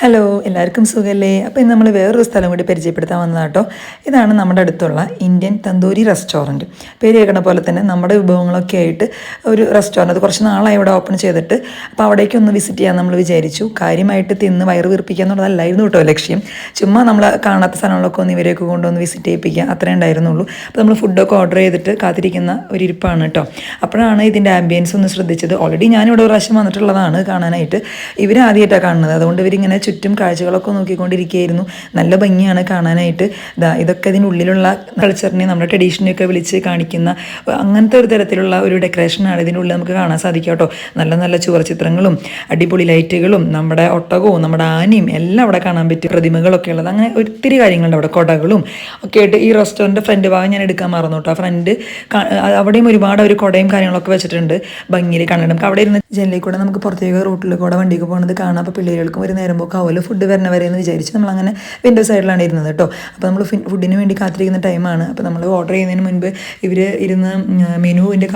Hello എല്ലാവർക്കും സുഖമല്ലേ അപ്പോൾ ഇന്ന് നമ്മൾ വേറൊരു സ്ഥലം കൂടി പരിചയപ്പെടുത്താൻ വന്നതാണ് കേട്ടോ ഇതാണ് നമ്മുടെ അടുത്തുള്ള ഇന്ത്യൻ തന്തൂരി റെസ്റ്റോറന്റ് പേര് കേൾക്കണ പോലെ തന്നെ നമ്മുടെ വിഭവങ്ങളൊക്കെ ആയിട്ട് ഒരു റെസ്റ്റോറന്റ് അത് കുറച്ച് നാളായി ഇവിടെ ഓപ്പൺ ചെയ്തിട്ട്. അപ്പോൾ അവിടേക്ക് ഒന്ന് വിസിറ്റ് ചെയ്യാൻ നമ്മൾ വിചാരിച്ചു. കാര്യമായിട്ട് തിന്ന് വയറ് വീർപ്പിക്കുക എന്നുള്ളതല്ലായിരുന്നു കേട്ടോ ലക്ഷ്യം. ചുമ്മാ നമ്മൾ കാണാത്ത സ്ഥലങ്ങളൊക്കെ ഒന്ന് ഇവരെയൊക്കെ കൊണ്ടുവന്ന് വിസിറ്റ് ചെയ്യിപ്പിക്കുക അത്രേ ഉണ്ടായിരുന്നുള്ളൂ. അപ്പോൾ നമ്മൾ ഫുഡൊക്കെ ഓർഡർ ചെയ്തിട്ട് കാത്തിരിക്കുന്ന ഒരു ഇരിപ്പാണ് കേട്ടോ. അപ്പോഴാണ് ഇതിന്റെ ആംബിയൻസ് ഒന്ന് ശ്രദ്ധിച്ചത്. ഓൾറെഡി ഞാനിവിടെ ഒരു പ്രാവശ്യം വന്നിട്ടുള്ളതാണ് കാണാനായിട്ട്. ഇവരാദ്യമായിട്ടാണ് കാണുന്നത്. അതുകൊണ്ട് ഇവരിങ്ങനെ ചുറ്റും കാഴ്ചകളൊക്കെ നോക്കിക്കൊണ്ടിരിക്കുകയായിരുന്നു. നല്ല ഭംഗിയാണ് കാണാനായിട്ട്. ഇതാ ഇതൊക്കെ ഇതിനുള്ളിലുള്ള കൾച്ചറിനെ നമ്മുടെ ട്രഡീഷനെയൊക്കെ വിളിച്ച് കാണിക്കുന്ന അങ്ങനത്തെ ഒരു തരത്തിലുള്ള ഒരു ഡെക്കറേഷനാണ് ഇതിനുള്ളിൽ നമുക്ക് കാണാൻ സാധിക്കുക കേട്ടോ. നല്ല നല്ല ചുവർ ചിത്രങ്ങളും അടിപൊളി ലൈറ്റുകളും നമ്മുടെ ഒട്ടകവും നമ്മുടെ ആനയും എല്ലാം അവിടെ കാണാൻ പറ്റും പ്രതിമകളൊക്കെ ഉള്ളത്. അങ്ങനെ ഒത്തിരി കാര്യങ്ങളുണ്ട് അവിടെ. കൊടകളും ഒക്കെ ആയിട്ട് ഈ റെസ്റ്റോറന്റ് ഫ്രണ്ട് ഭാഗം ഞാൻ എടുക്കാൻ മറന്നു കേട്ടോ. ആ ഫ്രണ്ട് അവിടെയും ഒരുപാട് ഒരു കുടയും കാര്യങ്ങളൊക്കെ വെച്ചിട്ടുണ്ട്. ഭംഗിയിൽ കാണാൻ. നമുക്ക് അവിടെ ഇരുന്ന് ജനലിൽ കൂടെ നമുക്ക് പുറത്തേക്ക് റൂട്ടിൽ കൂടെ വണ്ടിക്ക് പോകുന്നത് കാണാം. അപ്പോൾ പിള്ളേർക്കും ഒരു നേരം പോക്ക്. ആവുമല്ലോ ഫുഡ് വരണ വരെ എന്ന് വിചാരിച്ച് നമ്മളങ്ങനെ വിൻഡോ സൈഡിലാണ് ഇരുന്നത് കേട്ടോ അപ്പോൾ നമ്മൾ ഫുഡിന് വേണ്ടി കാത്തിരിക്കുന്ന ടൈമാണ് അപ്പോൾ നമ്മൾ ഓർഡർ ചെയ്യുന്നതിന് മുൻപ് ഇവർ ഇരുന്ന് മെനുവിന്റെ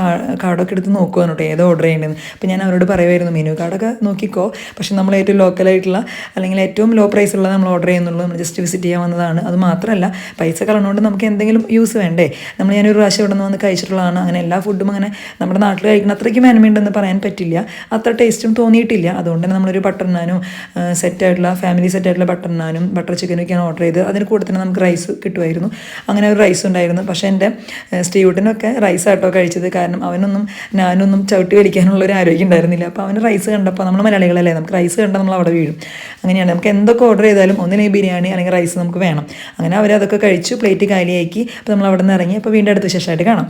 കാർഡൊക്കെ എടുത്ത് നോക്കുവാണ് കേട്ടോ ഏതോ ഓർഡർ ചെയ്യേണ്ടതെന്ന്. അപ്പോൾ ഞാൻ അവരോട് പറയുമായിരുന്നു മെനു കാർഡൊക്കെ നോക്കിക്കോ. പക്ഷേ നമ്മൾ ഏറ്റവും ലോക്കലായിട്ടുള്ള അല്ലെങ്കിൽ ഏറ്റവും ലോ പ്രൈസ് ഉള്ളത് നമ്മൾ ഓർഡർ ചെയ്യുന്നുള്ളൂ. നമ്മൾ ജസ്റ്റ് വിസിറ്റ് ചെയ്യാൻ വന്നതാണ്. അത് മാത്രമല്ല പൈസ കളഞ്ഞുകൊണ്ട് നമുക്ക് എന്തെങ്കിലും യൂസ് വേണ്ടേ? നമ്മൾ ഞാനൊരു പ്രാവശ്യം ഇവിടെ നിന്ന് വന്ന് കഴിച്ചിട്ടുള്ളതാണ്. അങ്ങനെ എല്ലാ ഫുഡും അങ്ങനെ നമ്മുടെ നാട്ടിൽ കഴിക്കുന്ന അത്രയ്ക്ക് മേന്മയുണ്ടെന്ന് പറയാൻ പറ്റില്ല. അത്ര ടേസ്റ്റും തോന്നിയിട്ടില്ല. അതുകൊണ്ട് തന്നെ നമ്മളൊരു ബട്ടർ നാനും സെറ്റായിട്ടുള്ള ഫാമിലി സെറ്റായിട്ടുള്ള ബട്ടർ നാനും ബട്ടർ ചിക്കനും ഒക്കെയാണ് ഓർഡർ ചെയ്ത് അതിന് കൂടെ തന്നെ നമുക്ക് റൈസ് കിട്ടുമായിരുന്നു. അങ്ങനെ ഒരു റൈസ് ഉണ്ടായിരുന്നു. പക്ഷേ എന്റെ സ്റ്റീവുട്ടിനൊക്കെ റൈസ് ആട്ടോ കഴിച്ചത്. കാരണം അവനൊന്നും ഞാനൊന്നും ചവിട്ടി വലിക്കാനുള്ള ഒരു ആരോഗ്യം ഉണ്ടായിരുന്നില്ല. അപ്പോൾ അവന് റൈസ് കണ്ടപ്പോൾ നമ്മൾ മലയാളികളല്ലേ നമുക്ക് റൈസ് കണ്ടാൽ നമ്മൾ അവിടെ വീഴും. അങ്ങനെയാണ്. നമുക്ക് എന്തൊക്കെ ഓർഡർ ചെയ്താലും ഒന്നിനെയും ബിരിയാണി അല്ലെങ്കിൽ റൈസ് നമുക്ക് വേണം. അങ്ങനെ അവരതൊക്കെ കഴിച്ചു പ്ലേറ്റ് കാലിയാക്കി. അപ്പോൾ നമ്മൾ അവിടെ നിന്ന് ഇറങ്ങി. അപ്പോൾ വീണ്ടും അടുത്ത വിശേഷമായിട്ട് കാണാം.